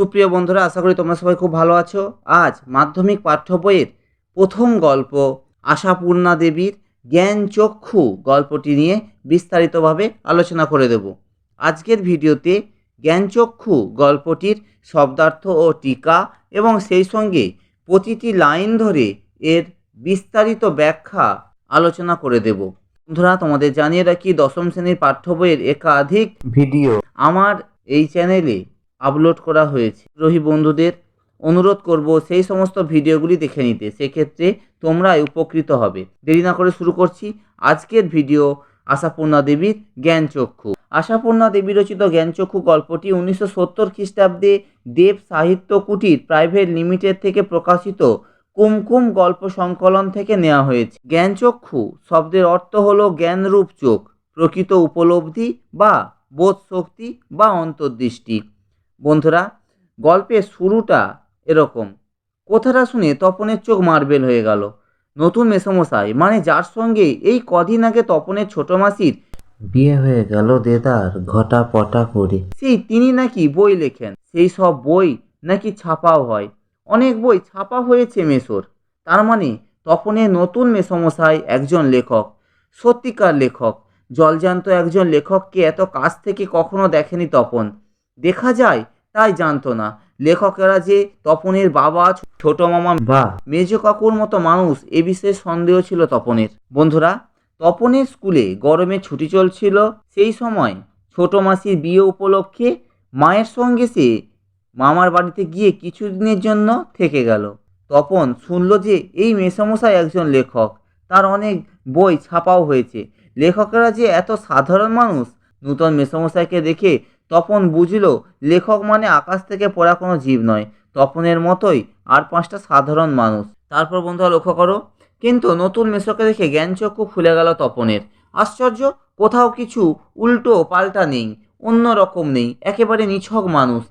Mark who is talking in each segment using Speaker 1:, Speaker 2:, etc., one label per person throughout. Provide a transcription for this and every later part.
Speaker 1: সুপ্রিয় বন্ধুরা, আশা করি তোমরা সবাই খুব ভালো আছো। আজ মাধ্যমিক পাঠ্য বইয়ের প্রথম গল্প আশাপূর্ণা দেবীর জ্ঞান চক্ষু গল্পটি নিয়ে বিস্তারিতভাবে আলোচনা করে দেব। আজকের ভিডিওতে জ্ঞানচক্ষু গল্পটির শব্দার্থ ও টিকা এবং সেই সঙ্গে প্রতিটি লাইন ধরে এর বিস্তারিত ব্যাখ্যা আলোচনা করে দেব। বন্ধুরা, তোমাদের জানিয়ে রাখি, দশম শ্রেণির পাঠ্য বইয়ের একাধিক ভিডিও আমার এই চ্যানেলে আপলোড করা হয়েছে। রোহী বন্ধুদের অনুরোধ করব সেই সমস্ত ভিডিওগুলি দেখে নিতে। সেক্ষেত্রে তোমরাই উপকৃত হবে। দেরি না করে শুরু করছি আজকের ভিডিও আশাপূর্ণা দেবীর জ্ঞানচক্ষু। আশাপূর্ণা দেবী রচিত জ্ঞানচক্ষু গল্পটি উনিশশো সত্তর খ্রিস্টাব্দে দেব সাহিত্য কুটির প্রাইভেট লিমিটেড থেকে প্রকাশিত কুমকুম গল্প সংকলন থেকে নেওয়া হয়েছে। জ্ঞানচক্ষু শব্দের অর্থ হল জ্ঞানরূপ চোখ, প্রকৃত উপলব্ধি বা বোধ শক্তি বা অন্তর্দৃষ্টি। বন্ধুরা গল্পের শুরুটা এরকম। কথাটা শুনে তপনের চোখ মার্বেল হয়ে গেল। নতুন মেসমশাই মানে যার সঙ্গে এই কদিন আগে তপনের ছোট মাসির বিয়ে হয়ে গেল দেদার ঘটা পটা করে। সেই তিনি নাকি বই লেখেন, সেই সব বই নাকি ছাপাও হয়। অনেক বই ছাপা হয়েছে মেসোর। তার মানে তপনের নতুন মেসমশাই একজন লেখক, সত্যিকার লেখক। জলজান্ত একজন লেখককে এত কাছ থেকে কখনো দেখেনি তপন। দেখা যায়, তাই জানতো না। লেখকেরা যে তপনের বাবা ছোট মামা বা মেজ কাকুর মতো মানুষ, এ বিষয়ে সন্দেহ ছিল তপনের। বন্ধুরা, তপনের স্কুলে গরমে ছুটি চলছিল সেই সময়। ছোট মাসির বিয়ে উপলক্ষে মায়ের সঙ্গে সে মামার বাড়িতে গিয়ে কিছুদিনের জন্য থেকে গেল। তপন শুনল যে এই মেসমশাই একজন লেখক। তার অনেক বই ছাপাও হয়েছে। লেখকেরা যে এত সাধারণ মানুষ, নূতন মেসমশাইকে দেখে তপন বুঝল, লেখক মানে আকাশ থেকে পড়া কোনো জীব নয়। তপনের মতোই আর পাঁচটা সাধারণ মানুষ। তারপর বন্ধুরা লক্ষ্য করো, কিন্তু নতুন মেশোকে দেখে জ্ঞানচক্ষু খুলে গেল তপনের। আশ্চর্য, কোথাও কিছু উল্টো পাল্টা নেই, অন্য রকম নেই, একেবারে নিছক মানুষ।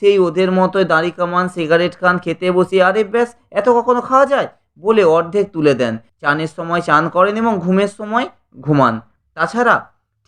Speaker 1: সেই ওদের মতোই দাড়ি কামান, সিগারেট খান খেতে বসে, আরে ব্যাস, এত কখনো খাওয়া যায়? বলে অর্ধেক তুলে দেন। চানের সময় চান করেন এবং ঘুমের সময় ঘুমান। তাছাড়া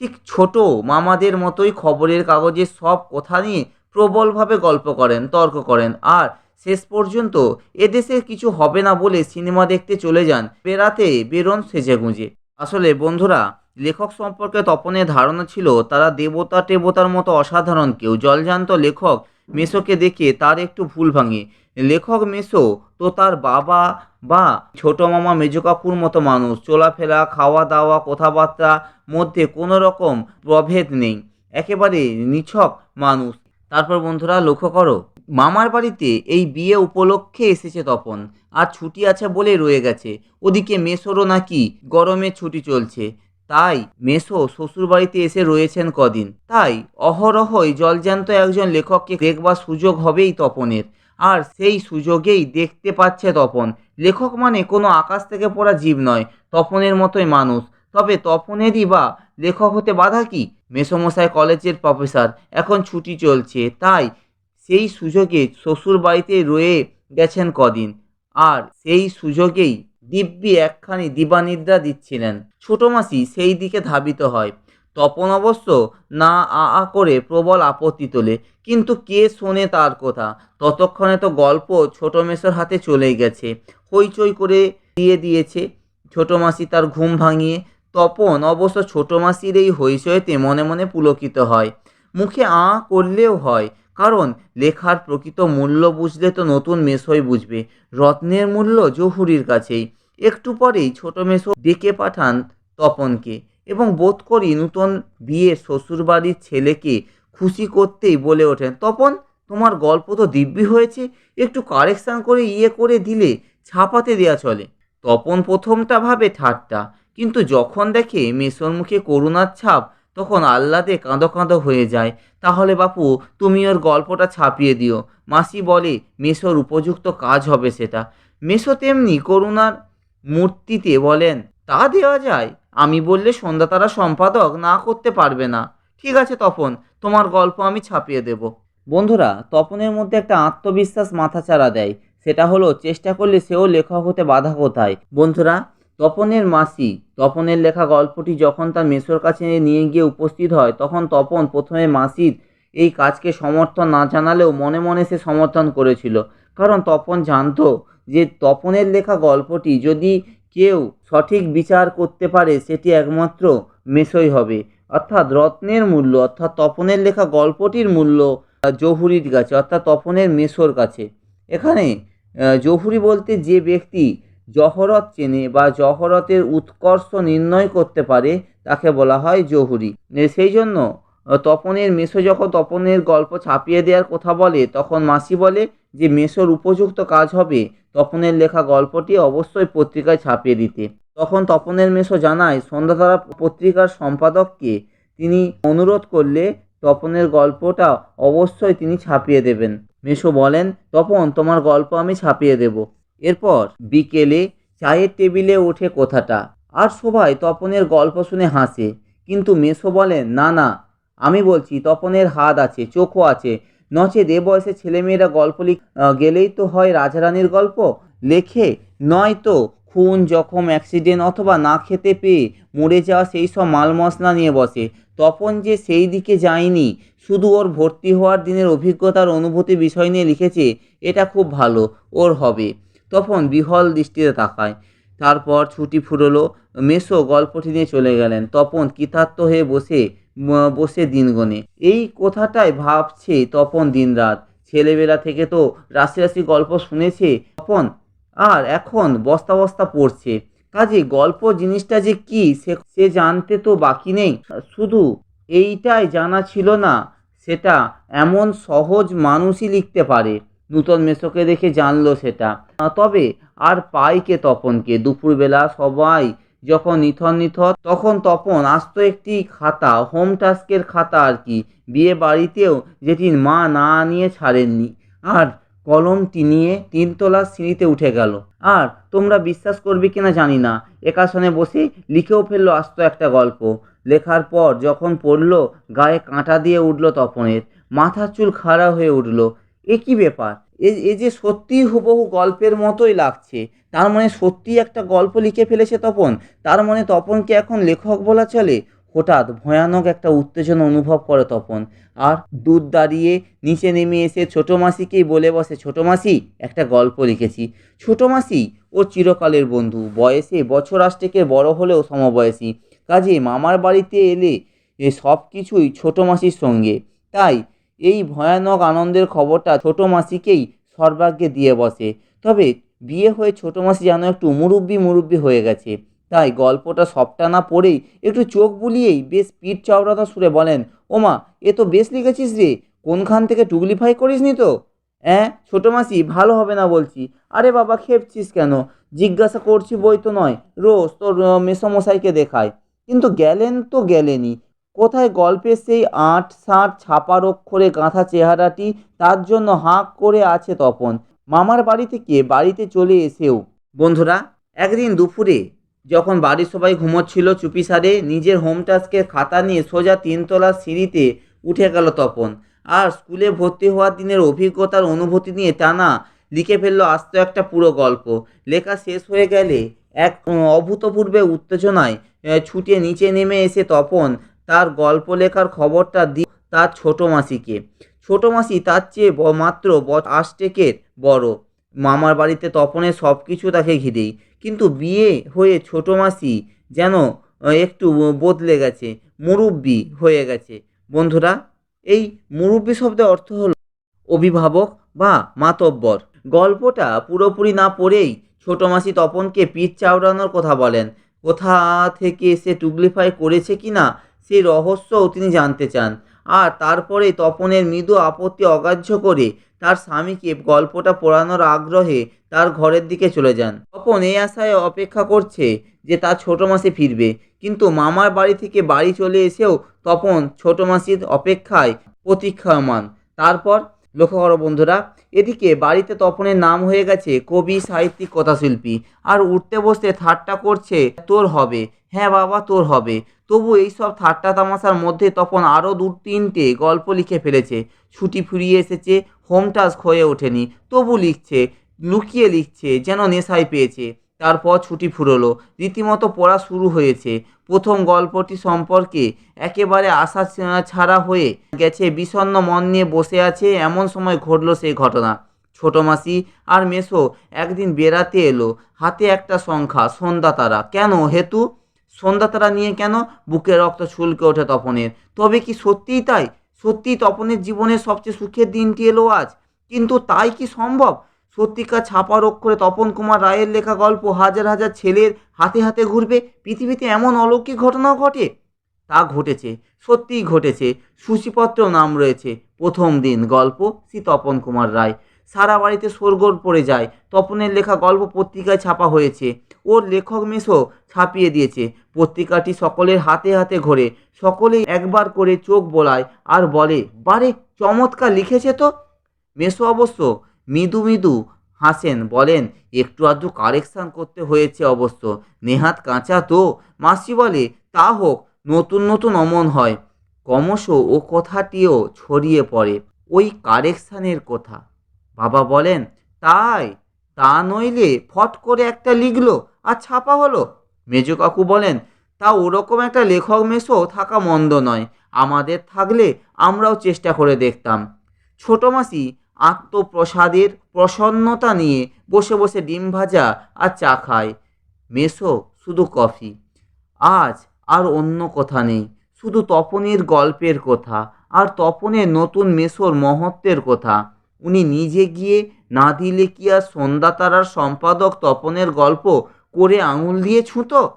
Speaker 1: ঠিক ছোট মামাদের মতোই খবরের কাগজের সব কথা নিয়ে প্রবলভাবে গল্প করেন, তর্ক করেন। আর শেষ পর্যন্ত এদেশে কিছু হবে না বলে সিনেমা দেখতে চলে যান, বেড়াতে বেরোন সেজে গুঁজে আসলে বন্ধুরা, লেখক সম্পর্কে তপনের ধারণা ছিল, তারা দেবতা টেবতার মতো অসাধারণ কেউ। জলজান্ত লেখক মেসোকে দেখে তার একটু ভুল ভাঙে। লেখক মেসো তো তার বাবা বা ছোট মামা মেজো কাকুর মতো মানুষ। চলাফেরা খাওয়া দাওয়া কথাবার্তা মধ্যে কোনো রকম প্রভেদ নেই। একেবারে নিছক মানুষ। তারপর বন্ধুরা, লক্ষ্য করো, মামার বাড়িতে এই বিয়ে উপলক্ষে এসেছে তপন। আর ছুটি আছে বলে রয়ে গেছে। ওদিকে মেসোরও নাকি গরমে ছুটি চলছে। তাই মেসো শ্বশুর বাড়িতে এসে রয়েছেন কদিন। তাই অহরহই জলজ্যান্ত একজন লেখককে দেখবার সুযোগ হবেই তপনের। আর সেই সুযোগেই দেখতে পাচ্ছে তপন। লেখক মানে কোনো আকাশ থেকে পড়া জীব নয়, তপনের মতোই মানুষ। তবে তপনেরই বা লেখক হতে বাধা কি? মেসমশাই কলেজের প্রফেসর, এখন ছুটি চলছে, তাই সেই সুযোগে শ্বশুর বাড়িতে রয়ে গেছেন কদিন। আর সেই সুযোগেই দিব্যি একখানি দিবানিদ্রা দিচ্ছিলেন। ছোট মাসি সেই দিকে ধাবিত হয়। তপন অবশ্য না আ আ করে প্রবল আপত্তি তোলে, কিন্তু কে শোনে তার কথা? ততক্ষণে তো গল্প ছোট মেসোর হাতে চলে গেছে। হইচই করে দিয়ে দিয়েছে। ছোট মাসি তার ঘুম ভাঙিয়ে, তপন অবশ্য ছোট মাসির এই হইচইতে মনে মনে পুলকিত হয়। মুখে আ করলেও হয়, কারণ লেখার প্রকৃত মূল্য বুঝলে তো নতুন মেসোই বুঝবে। রত্নের মূল্য জহুরির কাছেই। একটু পরেই ছোট মেসো ডেকে পাঠান তপনকে এবং বোধ করি নূতন বিয়ে শ্বশুরবাড়ির ছেলেকে খুশি করতেই বলে ওঠেন, তপন, তোমার গল্প তো দিব্যি হয়েছে, একটু কারেকশান করে ইয়ে করে দিলে ছাপাতে দেয়া চলে। তপন প্রথমটা ভাবে ঠাট্টা, কিন্তু যখন দেখে মেসোর মুখে করুণার ছাপ, তখন আহ্লাদে কাঁদো কাঁদো হয়ে যায়, তাহলে বাপু, তুমি ওর গল্পটা ছাপিয়ে দিও। মাসি বলে, মেসোর উপযুক্ত কাজ হবে সেটা। মেসো তেমনি করুণার মূর্তিতে বলেন, তা দেওয়া যায়? আমি বললে সন্ধ্যা তারা সম্পাদক না করতে পারবে না। ঠিক আছে তপন, তোমার গল্প আমি ছাপিয়ে দেব। বন্ধুরা, তপনের মধ্যে একটা আত্মবিশ্বাস মাথাচাড়া দেয়। সেটা হলো, চেষ্টা করলে সেও লেখক হতে বাধা কোথায়? বন্ধুরা, তপনের মাসি, তপনের লেখা গল্পটি যখন তার মেসোর কাছে নিয়ে গিয়ে উপস্থিত হয়, তখন তপন প্রথমে মাসির এই কাজকে সমর্থন না জানালেও মনে মনে সে সমর্থন করেছিল। কারণ তপন জানতো যে তপনের লেখা গল্পটি যদি কেউ সঠিক বিচার করতে পারে, সেটি একমাত্র মেসোই হবে। অর্থাৎ রত্নের মূল্য, অর্থাৎ তপনের লেখা গল্পটির মূল্য জহুরির কাছে, অর্থাৎ তপনের মেসোর কাছে। এখানে জহুরি বলতে যে ব্যক্তি জহরত চেনে বা জহরতের উৎকর্ষ নির্ণয় করতে পারে, তাকে বলা হয় জহুরি। সেই জন্য তপনের মেসো যখন তপনের গল্প ছাপিয়ে দেওয়ার কথা বলে, তখন মাসি বলে যে, মেসোর উপযুক্ত কাজ হবে তপনের লেখা গল্পটি অবশ্যই পত্রিকায় ছাপিয়ে দিতে। তখন তপনের মেসো জানায় সন্ধ্যাতারা পত্রিকার সম্পাদককে তিনি অনুরোধ করলে তপনের গল্পটা অবশ্যই তিনি ছাপিয়ে দেবেন। মেসো বলেন, তপন, তোমার গল্প আমি ছাপিয়ে দেব। এরপর বিকেলে চায়ের টেবিলে ওঠে কথাটা। আর সবাই তপনের গল্প শুনে হাসে। কিন্তু মেসো বলেন, না না আমি বলছি, তপনের হাত আছে, চোখও আছে। নচেত এ বয়সে ছেলেমেয়েরা গল্প লিখ গেলেই তো হয় রাজারানীর গল্প। লেখে, নয় তো, খুন, জখম, অ্যাক্সিডেন্ট অথবা না খেতে পেয়ে মরে যাওয়া সেই সব মাল মশলা নিয়ে বসে। তপন যে সেই দিকে যায়নি, শুধু ওর ভর্তি হওয়ার দিনের অভিজ্ঞতার অনুভূতি বিষয় নিয়ে লিখেছে, এটা খুব ভালো, ওর হবে। তপন বিহল দৃষ্টিতে তাকায়। তারপর ছুটি ফুরলো, মেসো গল্পটি নিয়ে চলে গেলেন। তপন কৃতার্থ হয়ে বসে বসে দিন গনে এই কথাটাই ভাবছে তপন দিনরাত। ছেলেবেলা থেকে তো রাশি রাশি গল্প শুনেছে তপন। আর এখন বস্তা বস্তা পড়ছে। কাজে গল্প জিনিসটা যে কি, সে জানতে তো বাকি নেই। শুধু এইটাই জানা ছিল না, সেটা এমন সহজ মানুষই লিখতে পারে। নূতন মেসোকে দেখে জানলো সেটা। তবে আর পাই কে তপনকে। দুপুরবেলা সবাই যখন নিথর নিথর, তখন তপন আস্ত একটি খাতা, হোম টাস্কের খাতা আর কি, বিয়ে বাড়িতেও যেটির মা না নিয়ে ছাড়েননি। আর কলমটি নিয়ে তিনতলার সিঁড়িতে উঠে গেল। আর তোমরা বিশ্বাস করবে কিনা জানি না। একাশনে বসে লিখেও ফেলল আস্ত একটা গল্প। লেখার পর যখন পড়ল, গায়ে কাঁটা দিয়ে উঠল তপনের। মাথার চুল খাড়া হয়ে উঠল। এ কি ব্যাপার? এ এ যে সত্যিই হুবহু গল্পের মতোই লাগছে, তার মানে সত্যিই একটা গল্প লিখে ফেলেছে তপন, তার মানে তপনকে এখন লেখক বলা চলে, হঠাৎ ভয়ানক একটা উত্তেজনা অনুভব করে তপন, আর দুধ দাঁড়িয়ে নিচে নেমে এসে ছোটো মাসিকেই বলে বসে, ছোটো মাসি, একটা গল্প লিখেছি। ছোটো মাসি? ওর চিরকালের বন্ধু, বয়সে বছর আষ্টেকের বড় হলেও সমবয়সী, কাজে মামার বাড়িতে এলে সব কিছুই ছোটো মাসির সঙ্গে, তাই এই ভয়ানক আনন্দের খবরটা ছোটো মাসিকেই সর্বাগ্যে দিয়ে বসে। তবে বিয়ে হয়ে ছোটো মাসি যেন একটু মুরব্বি মুরব্বি হয়ে গেছে। তাই গল্পটা সবটা না পড়েই একটু চোখ বুলিয়েই বেশ পিঠ চওড়ানো সুরে বলেন, ওমা, এ তো বেশ লিখেছিস রে, কোনখান থেকে টুগলিফাই করিস নি তো? হ্যাঁ ছোটো মাসি, ভালো হবে না বলছি। আরে বাবা, খেপছিস কেন? জিজ্ঞাসা করছি বই তো নয়, রোজ তোর মেসোমশাইকে দেখায়। কিন্তু গেলেন তো গেলেনই কোথায় গল্পের সেই আট ষাট ছাপার অক্ষরে গাঁথা চেহারাটি, তার জন্য হাঁক করে আছে তপন। মামার বাড়ি থেকে বাড়িতে চলে এসেও। বন্ধুরা, একদিন দুপুরে যখন বাড়ির সবাই ঘুমোচ্ছিল চুপিসারে নিজের হোম টাস্কের খাতা নিয়ে সোজা তিনতলার সিঁড়িতে উঠে গেল তপন। আর স্কুলে ভর্তি হওয়ার দিনের অভিজ্ঞতার অনুভূতি নিয়ে টানা লিখে ফেলল আস্ত একটা পুরো গল্প। লেখা শেষ হয়ে গেলে এক অভূতপূর্বে উত্তেজনায় ছুটে নিচে নেমে এসে তপন তার গল্প লেখার খবরটা দি তার ছোট মাসিকে। ছোট মাসি তার চেয়ে মাত্র আষ্টেকের বড়। মামার বাড়িতে তপনের সব কিছু তাকে ঘিরেই। কিন্তু বিয়ে হয়ে ছোট মাসি যেন একটু বদলে গেছে, মুরব্বি হয়ে গেছে। বন্ধুরা, এই মুরব্বি শব্দের অর্থ হলো অভিভাবক বা মাতব্বর। গল্পটা পুরোপুরি না পড়েই ছোট মাসি তপনকে পিঠ চাওড়ানোর কথা বলেন। কোথা থেকে সে টুগলিফাই করেছে কি না সেই রহস্যও তিনি জানতে চান। আর তারপরে তপনের মৃদু আপত্তি অগ্রাহ্য করে তার স্বামীকে গল্পটা পড়ানোর আগ্রহে তার ঘরের দিকে চলে যান। তপন এই আশায় অপেক্ষা করছে যে তার ছোটো মাসি ফিরবে। কিন্তু মামার বাড়ি থেকে বাড়ি চলে এসেও তপন ছোটো মাসির অপেক্ষায় প্রতীক্ষামান। তারপর লক্ষ্য করো বন্ধুরা, এদিকে বাড়িতে তপনের নাম হয়ে গেছে কবি সাহিত্যিক কথাশিল্পী। আর উঠতে বসতে ঠাট্টা করছে, তোর হবে। হ্যাঁ বাবা, তোর হবে। তবু এইসব ঠাট্টা তামাশার মধ্যে তপন আরও দু, তিনটে গল্প লিখে ফেলেছে। ছুটি ফুরিয়ে এসেছে, হোম টাস্ক হয়ে ওঠেনি। তবু লিখছে, লুকিয়ে লিখছে, যেন নেশায় পেয়েছে। তারপর ছুটি ফুরলো। রীতিমতো পড়া শুরু হয়েছে। প্রথম গল্পটি সম্পর্কে একেবারে আশা ছাড়া হয়ে গেছে। বিষণ্ণ মন নিয়ে বসে আছে এমন সময় ঘটলো সেই ঘটনা। ছোট মাসি আর মেসো একদিন বেড়াতে এলো। হাতে একটা সংখ্যা, সন্ধ্যা তারা। কেন হেতু? সন্ধ্যা তারা নিয়ে কেন? বুকে রক্ত ছুলকে ওঠে তপনের। তবে কি সত্যিই তাই? সত্যিই তপনের জীবনের সবচেয়ে সুখের দিনটি এলো আজ? কিন্তু তাই কি সম্ভব? সত্যিকার ছাপার অক্ষরে তপন কুমার রায়ের লেখা গল্প হাজার হাজার ছেলের হাতে হাতে ঘুরবে, পৃথিবীতে এমন অলৌকিক ঘটনাও ঘটে? তা ঘটেছে, সত্যিই ঘটেছে। সূচিপত্রেও নাম রয়েছে, প্রথম দিন গল্প, শ্রী তপন কুমার রায়। সারা বাড়িতে সরগোল পড়ে যায়, তপনের লেখা গল্প পত্রিকায় ছাপা হয়েছে। ওর লেখক মেসো ছাপিয়ে দিয়েছে, পত্রিকাটি সকলের হাতে হাতে ঘোরে। সকলেই একবার করে চোখ বোলায় আর বলে, বারে, চমৎকার লিখেছে তো? মেসো অবশ্য মৃদু মৃদু হাসেন, বলেন, একটু আধটু কারেকশান করতে হয়েছে অবশ্য। নেহাত কাঁচা তো? মাসি বলে, তা হোক, নতুন নতুন অমন হয়। ক্রমশ ও কথাটিও ছড়িয়ে পড়ে। ওই কারেকশানের কথা। বাবা বলেন, তাই? তা নইলে ফট করে একটা লিখলো আর ছাপা হলো? মেজো কাকু বলেন, তা ওরকম একটা লেখক মেসো থাকা মন্দ নয়। আমাদের থাকলে আমরাও চেষ্টা করে দেখতাম। ছোট মাসি আত্মপ্রসাদের প্রসন্নতা নিয়ে বসে বসে ডিম ভাজা আর চা খায়। মেসো, শুধু কফি। আজ আর অন্য কথা নেই। শুধু তপনের গল্পের কথা আর তপনের নতুন মেসোর মহত্বের কথা। উনি নিজে গিয়ে না দিলে কি আর সন্ধ্যা তারার সম্পাদক তপনের গল্প করে আঙুল দিয়ে ছুঁতো?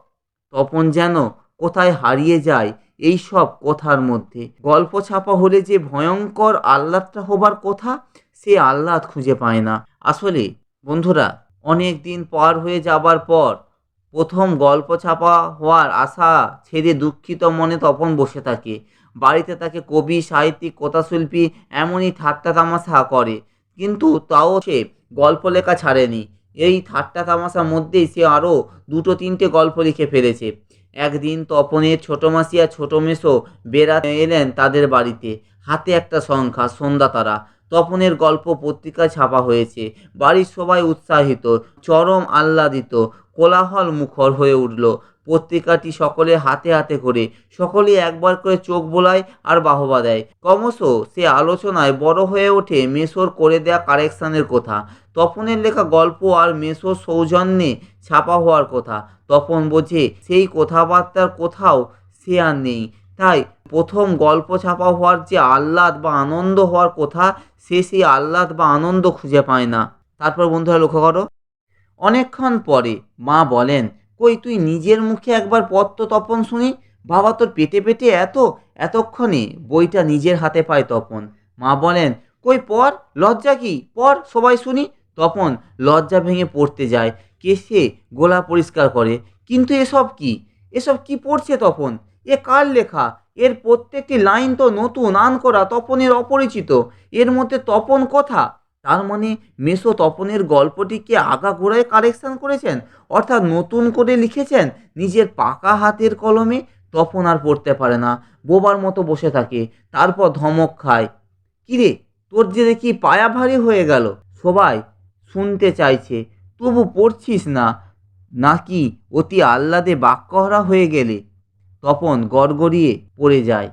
Speaker 1: তপন যেন কোথায় হারিয়ে যায় এই সব কথার মধ্যে। গল্প ছাপা হলে যে ভয়ঙ্কর আহ্লাদটা হবার কথা সে আহ্লাদ খুঁজে পায় না। আসলে, বন্ধুরা অনেক দিন পার হয়ে যাবার পর প্রথম গল্প ছাপা হওয়ার আশা ছেড়ে দুঃখিত মনে তপন বসে থাকে। বাড়িতে তাকে কবি, সাহিত্যিক, কথাশিল্পী এমনই ঠাট্টা তামাশা করে, কিন্তু তাও সে গল্প লেখা ছাড়েনি। এই ঠাট্টা তামাশার মধ্যেই সে আরও দুটো তিনটে গল্প লিখে ফেলেছে। একদিন তপনের ছোটো মাসি আর ছোটো মেসো বেড়াতে এলেন তাদের বাড়িতে। হাতে একটা সংখ্যা, সন্ধ্যা তারা। তপনের গল্প পত্রিকায় ছাপা হয়েছে। বাড়ির সবাই উৎসাহিত, চরম আহ্লাদিত, কোলাহল মুখর হয়ে উঠল। পত্রিকাটি সকলে হাতে হাতে করে, সকলেই একবার করে চোখ বোলায় আর বাহবা দেয়। ক্রমশ সে আলোচনায় বড় হয়ে ওঠে মেসোর করে দেয়া কারেকশানের কথা। তপনের লেখা গল্প আর মেসোর সৌজন্যে ছাপা হওয়ার কথা। তপন বোঝে, সেই কথাবার্তার কোথাও সে আর নেই। তাই প্রথম গল্প ছাপা হওয়ার যে আহ্লাদ বা আনন্দ হওয়ার কথা, সে সেই আহ্লাদ বা আনন্দ খুঁজে পায় না। তারপর বন্ধুরা লক্ষ্য করো, অনেকক্ষণ পরে মা বলেন, কই, তুই নিজের মুখে একবার তো তপন শুনি। বাবা তোর পেটে পেটে এত? এতক্ষণে বইটা নিজের হাতে পায় তপন। মা বলেন, কই, পর? লজ্জা কি? পর? সবাই শুনি। তপন লজ্জা ভেঙে পড়তে যায়। কেসে গোলা পরিষ্কার করে, কিন্তু এসব কি? এসব কি পড়ছে তপন? এ কার লেখা? এর প্রত্যেকটি লাইন তো নতুন, আন করা তপনের অপরিচিত। এর মধ্যে তপন কথা? তার মানে মেসো তপনের গল্পটিকে আগা আগাগোড়ায় কারেকশন করেছেন? অর্থাৎ নতুন করে লিখেছেন? নিজের পাকা হাতের কলমে? তপন আর পড়তে পারে না। বোবার মতো বসে থাকে। তারপর ধমক খায়। কিরে, তোর যে দেখি পায়া ভারী হয়ে গেল। সবাই শুনতে চাইছে। তবু পড়ছিস না? নাকি অতি আহ্লাদে বাক্যহরা হয়ে গেলে? তপন গড়গড়িয়ে পড়ে যায়।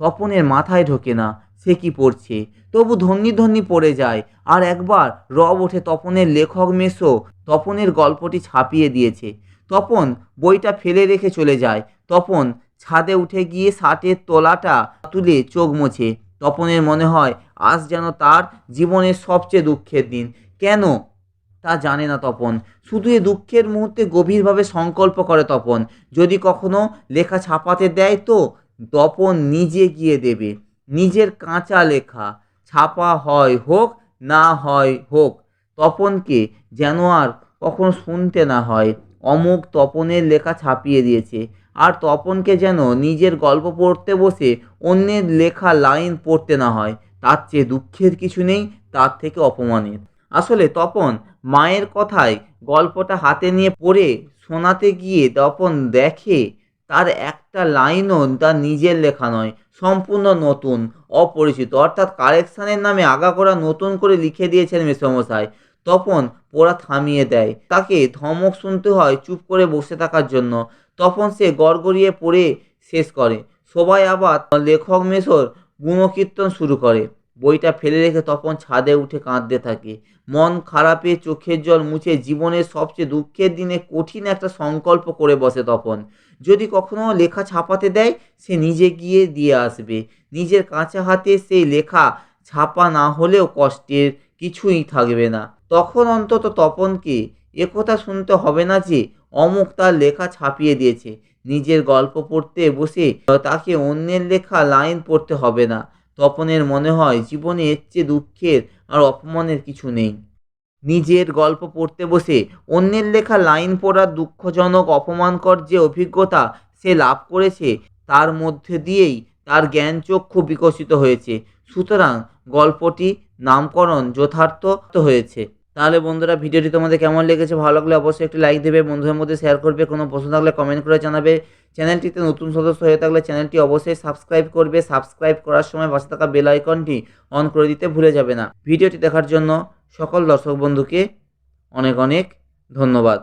Speaker 1: তপনের মাথায় ঢোকে না, সে কি পড়ছে? তবু ধন্যি ধন্যি পড়ে যায়। আর একবার রব ওঠে তপনের লেখক মেসো তপনের গল্পটি ছাপিয়ে দিয়েছে। তপন বইটা ফেলে রেখে চলে যায়। তপন ছাদে উঠে গিয়ে শার্টের তোলাটা তুলে চোখ মোছে। তপনের মনে হয়, আজ যেন তার জীবনের সবচেয়ে দুঃখের দিন। কেন তা জানে না তপন। শুধু এ দুঃখের মুহূর্তে গভীরভাবে সংকল্প করে তপন। যদি কখনো লেখা ছাপাতে দেয় তো তপন নিজে গিয়ে দেবে। নিজের কাঁচা লেখা, ছাপা হয় হোক না হয় হোক, তপনকে যেন আর কখনো শুনতে না হয়। অমুক তপনের লেখা ছাপিয়ে দিয়েছে। আর তপনকে যেন নিজের গল্প পড়তে বসে অন্যের লেখা লাইন পড়তে না হয়, তার চেয়ে দুঃখের কিছু নেই, তার থেকে অপমানের। আসলে তপন মায়ের কথায় গল্পটা হাতে নিয়ে পড়ে শোনাতে গিয়ে তপন দেখে তার একটা লাইনও তার নিজের লেখা নয়, সম্পূর্ণ নতুন, অপরিচিত। অর্থাৎ কারেকশানের নামে আগাগোড়া নতুন করে লিখে দিয়েছেন মেসমশাই তপন পড়া থামিয়ে দেয়। তাকে ধমক শুনতে হয় চুপ করে বসে থাকার জন্য। তপন সে গড়গড়িয়ে পড়ে শেষ করে। সবাই আবার লেখক মেশোর গুণকীর্তন শুরু করে। বইটা ফেলে রেখে তপন ছাদে উঠে কাঁদতে থাকে। মন খারাপে চোখের জল মুছে জীবনের সবচেয়ে দুঃখের দিনে কঠিন একটা সংকল্প করে বসে তপন। যদি কখনো লেখা ছাপাতে দেয়, সে নিজে গিয়ে দিয়ে আসবে। নিজের কাঁচা হাতে সেই লেখা ছাপা না হলেও কষ্টের কিছুই থাকবে না। তখন অন্তত তপনকে একথা শুনতে হবে না যে, অমুক তার লেখা ছাপিয়ে দিয়েছে। নিজের গল্প পড়তে বসে তাকে অন্যের লেখা লাইন পড়তে হবে না। তপনের মনে হয় জীবনে এর চেয়ে দুঃখের আর অপমানের কিছু নেই। নিজের গল্প পড়তে বসে অন্যের লেখা লাইন পড়ার দুঃখজনক, অপমানকর যে অভিজ্ঞতা সে লাভ করেছে, তার মধ্যে দিয়েই তার জ্ঞান চক্ষু বিকশিত হয়েছে। সুতরাং গল্পটি নামকরণ যথার্থ হয়েছে। তাহলে বন্ধুরা ভিডিওটি তোমাদের কেমন লেগেছে, ভালো লাগলে অবশ্যই একটি লাইক দেবে, বন্ধুদের মধ্যে শেয়ার করবে, কোনো প্রশ্ন থাকলে কমেন্ট করে জানাবে। চ্যানেলটিতে নতুন সদস্য হয়ে থাকলে চ্যানেলটি অবশ্যই সাবস্ক্রাইব করবে সাবস্ক্রাইব করার সময় পাশে থাকা বেল আইকনটি অন করে দিতে ভুলে যাবে না। ভিডিওটি দেখার জন্য সকল দর্শক বন্ধুকে অনেক অনেক ধন্যবাদ।